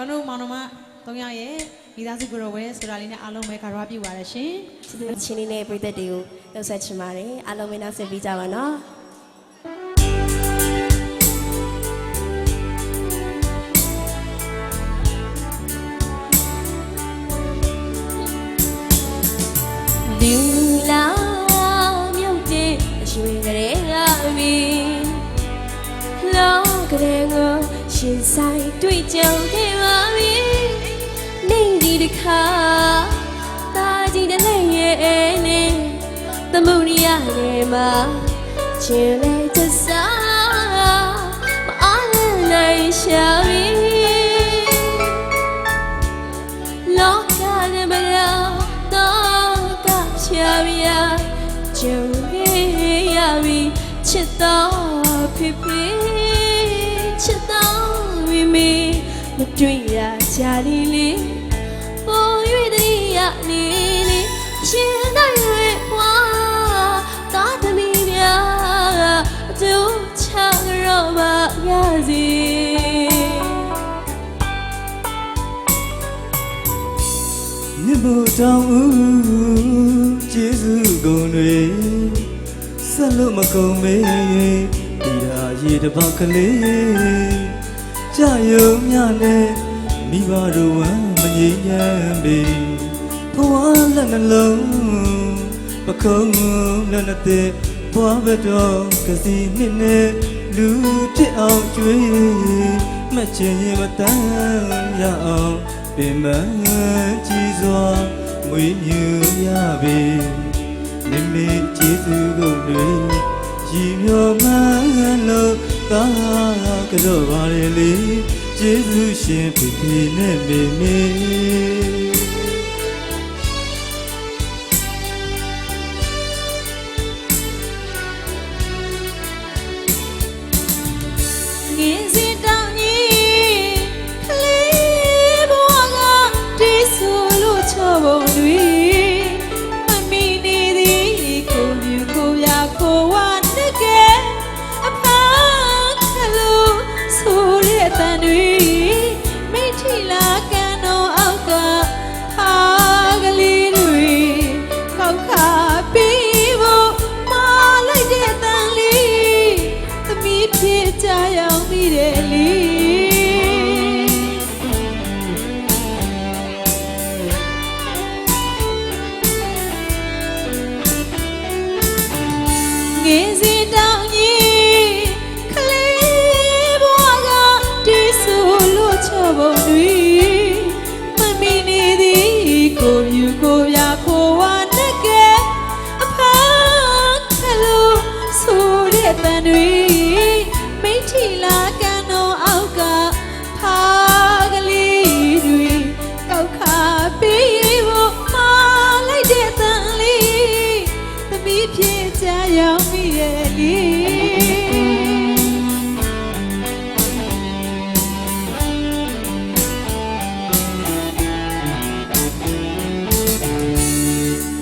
ဘာလို့မောင်နှမ၃ယောက်ရဲ့မိသားစုကတော်ဝဲဆိုတာလေးနဲ့အားလုံးပဲခါရွားပြပါရရှင်ချစ်သူချင်းလေးနဲ့ပြည်သက်တွေကိုလှုပ်ဆက်ချင်ပါတယ်အားလုံးပဲနောက်ဆက်ပြီးကြပါနော်လူလာမြုပ် ခါတာကြီးတဲ့လက်ရဲ့နေသမုဒိယနေမှာချင်လေတစားမအားနိုင်ရှာပြီလောကနဲ့မရောတော့ကချာရကျုံရရပြီချစ်တော်ဖြစ်ဖြစ်ချစ်တော်မိမိမတွေ့ရကြလိလေ မြတ်မို့တောင်းဦးကျေးဇူးကုန်တွေဆက်လို့မကုန်မေးဒီရာရေတစ်ပေါက်ကလေးကြာယုံမြနဲ့မိဘတို့ဝမ်းမငြိမ်းချမ်းပေဘဝလက်နှလုံးပခုံးလက်နဲ့တဲ့ဘွားဘတော်ကစီနှစ်နဲ့လူဖြစ်အောင်ကြွေးမချင်ရင်မတမ်းရအောင် ပင်မကြည်စွာမွေးမြူရပေမိမိကျေးဇူးကုန်တွေရည်မြော်မှန်းလို့သာကြောပါလေလေကျေးဇူးရှင်ဖေဖေနဲ့မေမေ တဲ့တန်တွေမိထီလာကန်တော်အောက်ကဟာကလေးတွေခောက်ခါပြီးဖို့မာလိုက်တဲ့တန်လေးသမီးဖြစ်ကြရောက်မိတယ်လေငင်းစီတော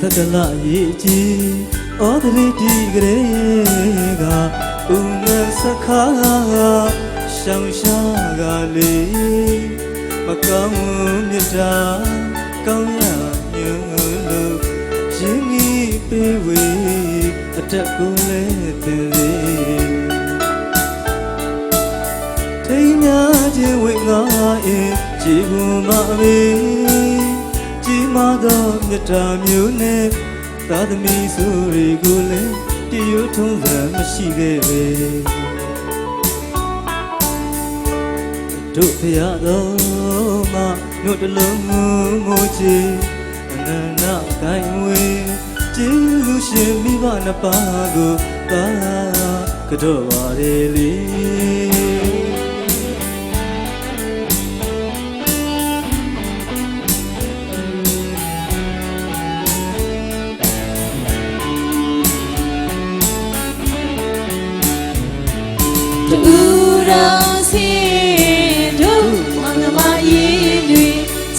သတ္တလရေကြီးဩဒရိတိကလေးကဥမစခါရှောင်းရှားကလေးမကောင်းမြတ်တာကောင်းရညွန်းလို့ရင်းကြီးပေးဝေအတက်ကိုလည်းတင်စေထိမ်းများခြင်းဝိငါအင်းကြည်ဘူးမ မေကြီးမားသောမြတ်တာမျိုးနဲ့သာသမီဆိုတွေကိုလည်းတည်ရွထုံးစံမရှိခဲ့ပေတို့ဖရတော်မတို့တလုံးငိုချီအနန္တကိုင်ဝေကျေးဇူးရှင်မိဘနှစ်ပါးကိုသာကတော့ပါလေလေ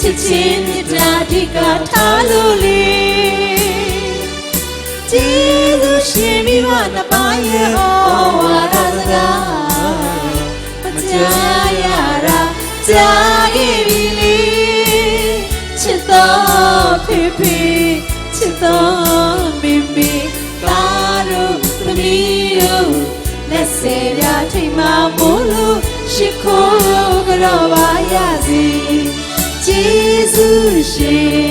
စ်ချင်းမြတ်တာဒီကထားလို့လေကျေးဇူးရှင်မိဘနှစ်ပါးရဲ့ဩဝါဒစကားမကြားရတာကြားခဲ့ပြီလေချစ်တော်ဖေဖေချစ်တော်မေမေကားတို့သမီးတို့လက်စေပြထိတ်မှမို့လို့ရှိခိုးကြတော့ Jesus chega.